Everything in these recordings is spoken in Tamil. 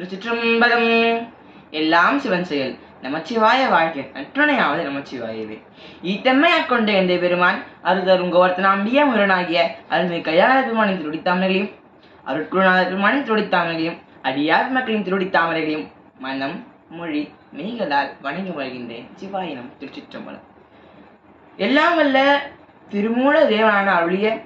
திருச்சிற்றம்பலம். எல்லாம் சிவன் செயல். நமச்சிவாய வாழ்க்கை நற்றுணையாவது நமச்சிவாயவே. ஈத்தம்மையாக் கொண்ட எந்த பெருமான் அருதரும் கோவர்த்தனாம்பிய முரணாகிய அருள்மை கல்யாண பெருமானின் திருடித்தாமரைகளையும் அருட்குருநாத பெருமானின் திருடித்தாமரைகளையும் அடியார் மக்களின் திருடித்தாமரைகளையும் மனம் மொழி மெய்களால் வணங்கி வருகின்றேன் சிவாயினம் திருச்சிற்றம்பலம். எல்லாம் வல்ல திருமூல தேவனான அருளிய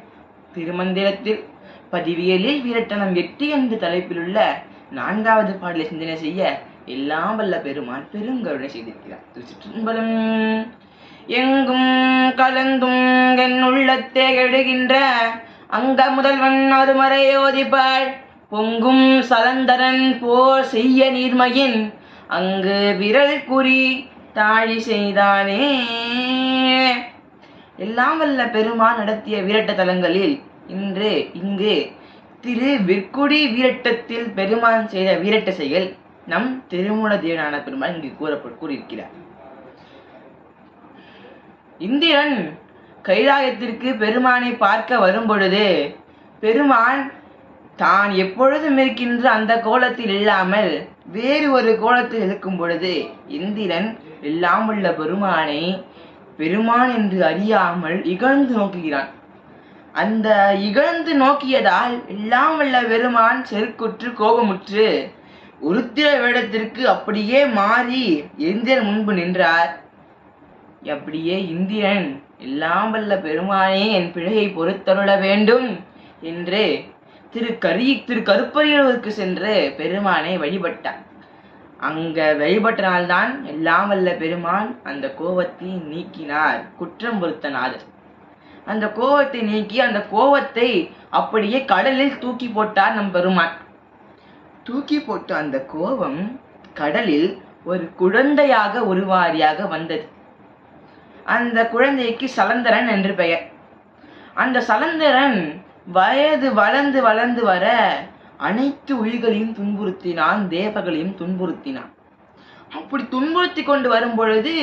திருமந்திரத்தில் பதிவியலில் வீரட்டனம் எட்டு என்ற தலைப்பிலுள்ள நான்காவது பாடலை சிந்தனை செய்ய எல்லாம் வல்ல பெருமான் பெருங்கருணை செய்திருக்கிறார். திருச்சிற்றம்பலம். எங்கும் கலந்தும் என் உள்ளத்தே எழுகின்ற அங்க முதல்வன் அருமறை ஓதிப்பாள். பொங்கும் சலந்தரன் போர் செய்ய நீர்மையின் அங்கு விரல் குறி தாழி செய்தானே. எல்லாம் வல்ல பெருமான் நடத்திய விரட்ட தலங்களில் இன்று இங்கு திரு விற்குடி வீரட்டத்தில் பெருமான் செய்த வீரட்ட செயல் நம் திருமூல தேவனான பெருமான் இங்கு கூறப்பட்டு கூறியிருக்கிறார். இந்திரன் கைலாயத்திற்கு பெருமானை பார்க்க வரும் பொழுது பெருமான் தான் எப்பொழுதும் இருக்கின்ற அந்த கோலத்தில் இல்லாமல் வேறு ஒரு கோலத்தில் இருக்கும் பொழுது இந்திரன் எல்லாம் உள்ள பெருமானை பெருமான் என்று அறியாமல் இகழ்ந்து நோக்குகிறான். அந்த இகழ்ந்து நோக்கியதால் எல்லாம் வல்ல பெருமான் செருக்குற்று கோபமுற்று உருத்திர வேடத்திற்கு அப்படியே மாறி எந்திரன் முன்பு நின்றார். அப்படியே இந்திரன் எல்லாம் வல்ல பெருமானே என் பிழையை பொறுத்தருள வேண்டும் என்று திரு கரி திரு கருப்பரியலூருக்கு சென்று பெருமானை வழிபட்டான். அங்க வழிபட்டனால்தான் எல்லாம் வல்ல பெருமான் அந்த கோபத்தை நீக்கினார் குற்றம் பொறுத்த நாதர். அந்த கோபத்தை நீக்கி அந்த கோபத்தை அப்படியே கடலில் தூக்கி போட்டார் நம் பெருமான். தூக்கி போட்ட அந்த கோபம் கடலில் ஒரு குழந்தையாக உருவாரியாக வந்தது. அந்த குழந்தைக்கு சலந்தரன் என்று பெயர். அந்த சலந்தரன் வயது வளர்ந்து வளர்ந்து வர அனைத்து உயிர்களையும் துன்புறுத்தினான் தேவர்களையும் துன்புறுத்தினான். அப்படி துன்புறுத்தி கொண்டு வரும் பொழுது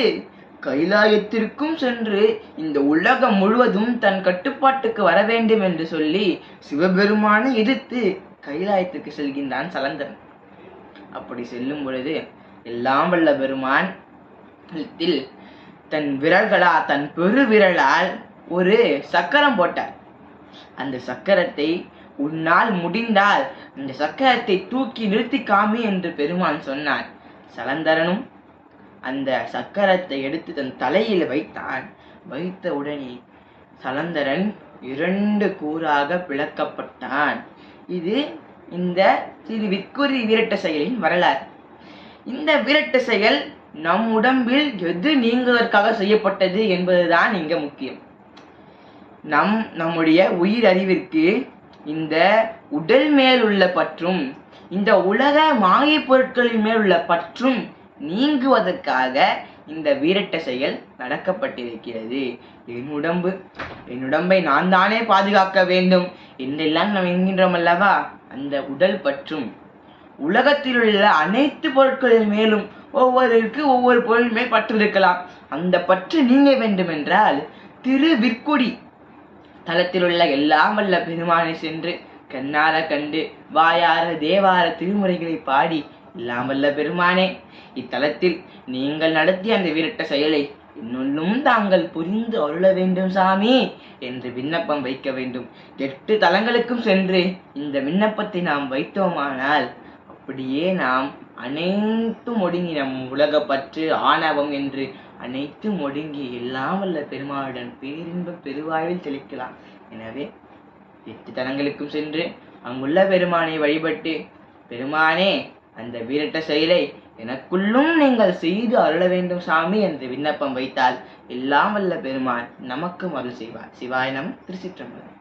கைலாயத்திற்கும் சென்று இந்த உலகம் முழுவதும் தன் கட்டுப்பாட்டுக்கு வர வேண்டும் என்று சொல்லி சிவபெருமானை எதிர்த்து கைலாயத்துக்கு செல்கின்றான் சலந்தரன் அப்படி செல்லும் பொழுது எல்லாம் வல்ல பெருமான் தன் விரல்களா தன் பெரு விரலால் ஒரு சக்கரம் போட்டார். அந்த சக்கரத்தை உன்னால் முடிந்தால் அந்த சக்கரத்தை தூக்கி நிறுத்தி காமி என்று பெருமான் சொன்னான். சலந்தரனும் அந்த சக்கரத்தை எடுத்து தன் தலையில் வைத்தான். வைத்த உடனே சலந்தரன் இரண்டு கூறாக பிளக்கப்பட்டான். இது இந்த திரு விற்குறி வீரட்ட செயலின் வரலாறு. இந்த வீரட்ட செயல் நம் உடம்பில் எது நீங்குவதற்காக செய்யப்பட்டது என்பதுதான் இங்க முக்கியம். நம் நம்முடைய உயிர் அறிவிற்கு இந்த உடல் மேல் உள்ள பற்றும் இந்த உலக மாயை பொருட்களின் மேல் உள்ள பற்றும் நீங்குவதற்காக இந்த வீரட்ட செயல் நடக்கப்பட்டிருக்கிறது. என் உடம்பு என் உடம்பை நான் தானே பாதுகாக்க வேண்டும் என்றெல்லாம் நாம் என்கின்றோம் அல்லவா? அந்த உடல் பற்றும். உலகத்தில் உள்ள அனைத்து பொருட்களின் மேலும் ஒவ்வொருக்கு ஒவ்வொரு பொருள் மேல் பற்று இருக்கலாம் அந்த பற்று நீங்க வேண்டும் என்றால் திரு விற்குடி தலத்தில் உள்ள எல்லாம் வல்ல பெருமானை சென்று கண்ணார கண்டு வாயார தேவார திருமுறைகளை பாடி இல்லாமல்ல பெருமானே இத்தலத்தில் நீங்கள் நடத்திய அந்த வீரட்ட செயலை இன்னொன்னும் தாங்கள் புரிந்து அருள வேண்டும் சாமி என்று விண்ணப்பம் வைக்க வேண்டும். எட்டு தலங்களுக்கும் சென்று இந்த விண்ணப்பத்தை நாம் வைத்தோமானால் அப்படியே நாம் அனைத்தும் ஒடுங்கி நம் உலகப்பற்று ஆணவம் என்று அனைத்தும் ஒடுங்கி எல்லாம் வல்ல பெருமாளுடன் பேரின்ப பெருவாயில் தெளிக்கலாம். எனவே எட்டு தலங்களுக்கும் சென்று அங்குள்ள பெருமானை வழிபட்டு பெருமானே அந்த வீரட்ட செயலை எனக்குள்ளும் நீங்கள் செய்து அருள வேண்டும் சாமி என்று விண்ணப்பம் வைத்தால் எல்லாம் வல்ல பெருமான் நமக்கும் அருள் செய்வார். சிவாயனம் திருச்சிற்றம்பலம்.